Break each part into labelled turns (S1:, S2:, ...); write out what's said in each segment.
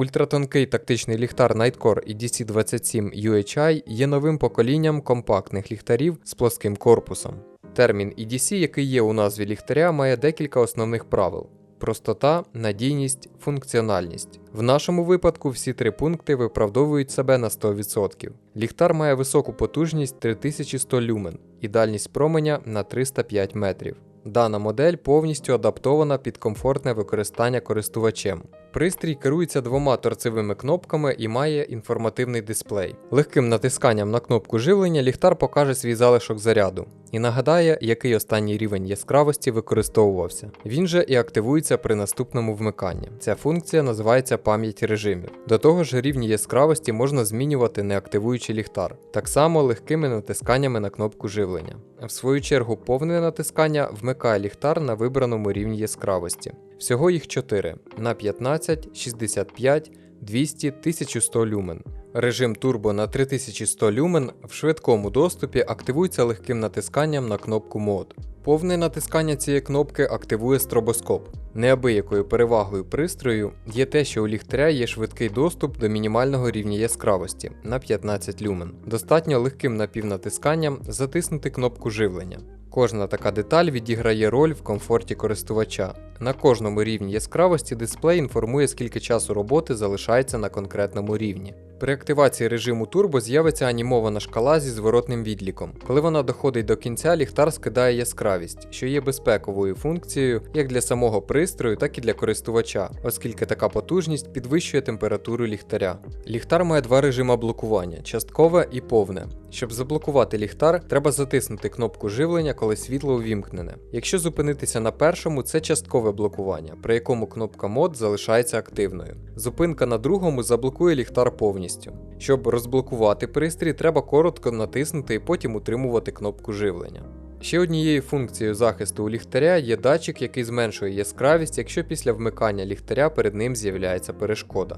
S1: Ультратонкий тактичний ліхтар Nightcore EDC27 UHI є новим поколінням компактних ліхтарів з плоским корпусом. Термін EDC, який є у назві ліхтаря, має декілька основних правил: простота, надійність, функціональність. В нашому випадку всі три пункти виправдовують себе на 100%. Ліхтар має високу потужність 3100 люмен і дальність променя на 305 метрів. Дана модель повністю адаптована під комфортне використання користувачем. Пристрій керується двома торцевими кнопками і має інформативний дисплей. Легким натисканням на кнопку живлення ліхтар покаже свій залишок заряду і нагадає, який останній рівень яскравості використовувався. Він же і активується при наступному вмиканні. Ця функція називається пам'ять режимів. До того ж, рівні яскравості можна змінювати не активуючи ліхтар, так само легкими натисканнями на кнопку живлення. В свою чергу, повне натискання вмикає ліхтар на вибраному рівні яскравості. Всього їх 4 на 15, 65, 200, 1100 люмен. Режим турбо на 3100 люмен в швидкому доступі активується легким натисканням на кнопку мод. Повне натискання цієї кнопки активує стробоскоп. Неабиякою перевагою пристрою є те, що у ліхтаря є швидкий доступ до мінімального рівня яскравості на 15 люмен. Достатньо легким напівнатисканням затиснути кнопку живлення. Кожна така деталь відіграє роль в комфорті користувача. На кожному рівні яскравості дисплей інформує, скільки часу роботи залишається на конкретному рівні. При активації режиму турбо з'явиться анімована шкала зі зворотним відліком. Коли вона доходить до кінця, ліхтар скидає яскравість, що є безпековою функцією як для самого пристрою, так і для користувача, оскільки така потужність підвищує температуру ліхтаря. Ліхтар має два режима блокування часткове і повне. Щоб заблокувати ліхтар, треба затиснути кнопку живлення, коли світло увімкнене. Якщо зупинитися на першому, це часткове блокування, при якому кнопка мод залишається активною. Зупинка на другому заблокує ліхтар повністю. Щоб розблокувати пристрій, треба коротко натиснути і потім утримувати кнопку живлення. Ще однією функцією захисту у ліхтаря є датчик, який зменшує яскравість, якщо після вмикання ліхтаря перед ним з'являється перешкода.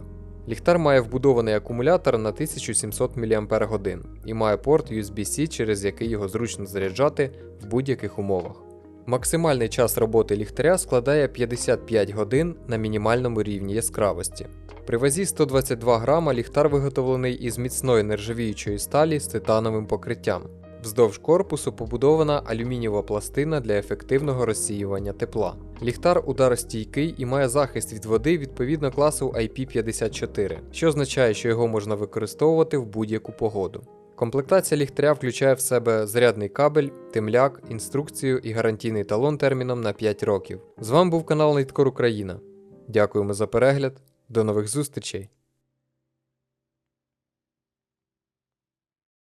S1: Ліхтар має вбудований акумулятор на 1700 мАч і має порт USB-C, через який його зручно заряджати в будь-яких умовах. Максимальний час роботи ліхтаря складає 55 годин на мінімальному рівні яскравості. При вазі 122 грама ліхтар виготовлений із міцної нержавіючої сталі з титановим покриттям. Вздовж корпусу побудована алюмінієва пластина для ефективного розсіювання тепла. Ліхтар ударостійкий і має захист від води відповідно класу IP54, що означає, що його можна використовувати в будь-яку погоду. Комплектація ліхтаря включає в себе зарядний кабель, темляк, інструкцію і гарантійний талон терміном на 5 років. З вами був канал Найткор Україна. Дякуємо за перегляд, до нових зустрічей!